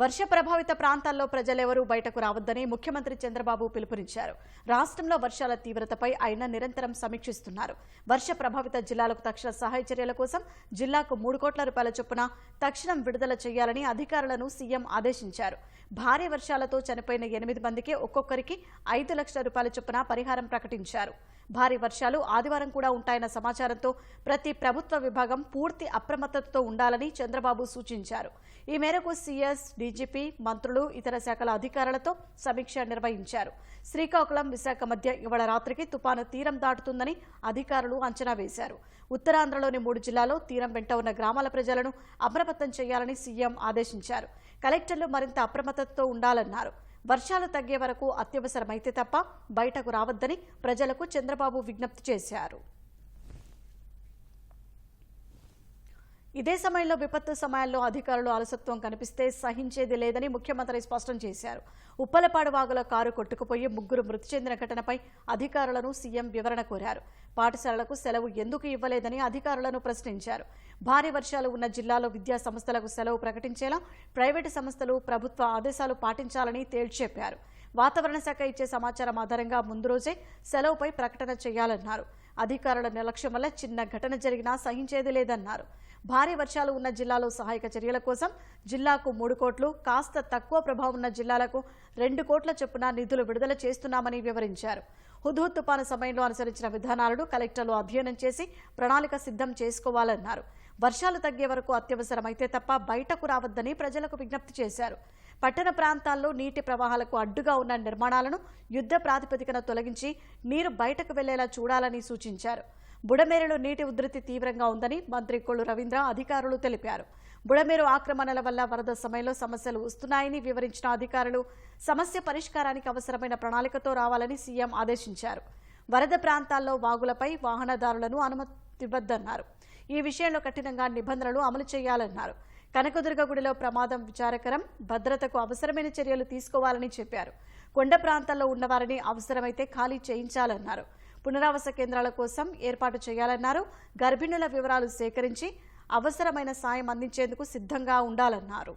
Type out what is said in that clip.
వర్ష ప్రభావిత ప్రాంతాల్లో ప్రజలెవరూ బయటకు రావద్దని ముఖ్యమంత్రి చంద్రబాబు పిలుపునిచ్చారు. రాష్ట్రంలో వర్షాల తీవ్రతపై ఆయన నిరంతరం సమీక్షిస్తున్నారు. వర్ష ప్రభావిత జిల్లాలకు తక్షణ సహాయ చర్యల కోసం జిల్లాకు మూడు కోట్ల రూపాయల చొప్పున తక్షణం విడుదల చేయాలని అధికారులను సీఎం ఆదేశించారు. భారీ వర్షాలతో చనిపోయిన ఎనిమిది మందికి ఒక్కొక్కరికి ఐదు లక్షల రూపాయల చొప్పున పరిహారం ప్రకటించారు. భారీ వర్షాలు ఆదివారం కూడా ఉంటాయన్న సమాచారంతో ప్రతి ప్రభుత్వ విభాగం పూర్తి అప్రమత్తతతో ఉండాలని చంద్రబాబు సూచించారు. ఈ మేరకు సీఎస్ డీజీపీ మంత్రులు ఇతర శాఖల అధికారులతో సమీక్ష నిర్వహించారు. శ్రీకాకుళం విశాఖ మధ్య ఇవాళ రాత్రికి తుపాను తీరం దాటుతుందని అధికారులు అంచనా వేశారు. ఉత్తరాంధ్రలోని మూడు జిల్లాలో తీరం వెంట ఉన్న గ్రామాల ప్రజలను అప్రమత్తం చేయాలని సీఎం ఆదేశించారు. కలెక్టర్లు మరింత అప్రమత్తతో ఉండాలన్నారు. వర్షాలు తగ్గే వరకు అత్యవసరమైతే తప్ప బయటకు రావద్దని ప్రజలకు చంద్రబాబు విజ్ఞప్తి చేశారు. ఇదే సమయంలో విపత్తు సమయాల్లో అధికారులు అలసత్వం కనిపిస్తే సహించేది లేదని ముఖ్యమంత్రి స్పష్టం చేశారు. ఉప్పలపాడు వాగులో కారు కొట్టుకుపోయి ముగ్గురు మృతి చెందిన ఘటనపై అధికారులను సీఎం వివరణ కోరారు. పాఠశాలలకు సెలవు ఎందుకు ఇవ్వలేదని అధికారులను ప్రశ్నించారు. భారీ వర్షాలు ఉన్న జిల్లాలో విద్యా సంస్థలకు సెలవు ప్రకటించేలా ప్రైవేటు సంస్థలు ప్రభుత్వ ఆదేశాలు పాటించాలని తేల్చెప్పారు వాతావరణ శాఖ ఇచ్చే సమాచారం ఆధారంగా ముందు రోజే సెలవుపై ప్రకటన చేయాలన్నారు. అధికారుల నిర్లక్ష్యం వల్ల చిన్న ఘటన జరిగినా సహించేది లేదన్నారు. భారీ వర్షాలు ఉన్న జిల్లాలో సహాయక చర్యల కోసం జిల్లాకు మూడు కోట్లు కాస్త తక్కువ ప్రభావం ఉన్న జిల్లాలకు రెండు కోట్ల చొప్పున నిధులు విడుదల చేస్తున్నామని వివరించారు. హుద్హుద్ తుపాను సమయంలో అనుసరించిన విధానాలను కలెక్టర్లు అధ్యయనం చేసి ప్రణాళిక సిద్ధం చేసుకోవాలన్నారు. వర్షాలు తగ్గే వరకు అత్యవసరమైతే తప్ప బయటకు రావద్దని ప్రజలకు విజ్ఞప్తి చేశారు. పట్టణ ప్రాంతాల్లో నీటి ప్రవాహాలకు అడ్డుగా ఉన్న నిర్మాణాలను యుద్ధ ప్రాతిపదికన తొలగించి నీరు బయటకు వెళ్ళేలా చూడాలని సూచించారు. బుడమేరులో నీటి ఉధృతి తీవ్రంగా ఉందని మంత్రి కొల్లు రవీంద్ర అధికారులు తెలిపారు. బుడమేరు ఆక్రమణల వల్ల వరద సమయంలో సమస్యలు వస్తున్నాయని వివరించిన అధికారులు సమస్య పరిష్కారానికి అవసరమైన ప్రణాళికతో రావాలని సీఎం ఆదేశించారు. వరద ప్రాంతాల్లో వాగులపై వాహనదారులను అనుమతివ్వద్దన్నారు. ఈ విషయంలో కఠినంగా నిబంధనలు అమలు చేయాలన్నారు. కనకదుర్గ గుడిలో ప్రమాదం విచారకరం భద్రతకు అవసరమైన చర్యలు తీసుకోవాలని చెప్పారు. కొండ ప్రాంతాల్లో ఉన్నవారిని అవసరమైతే ఖాళీ చేయించాలన్నారు. పునరావాస కేంద్రాల కోసం ఏర్పాటు చేయాలన్నారు. గర్భిణుల వివరాలు సేకరించి అవసరమైన సాయం అందించేందుకు సిద్ధంగా ఉండాలన్నారు.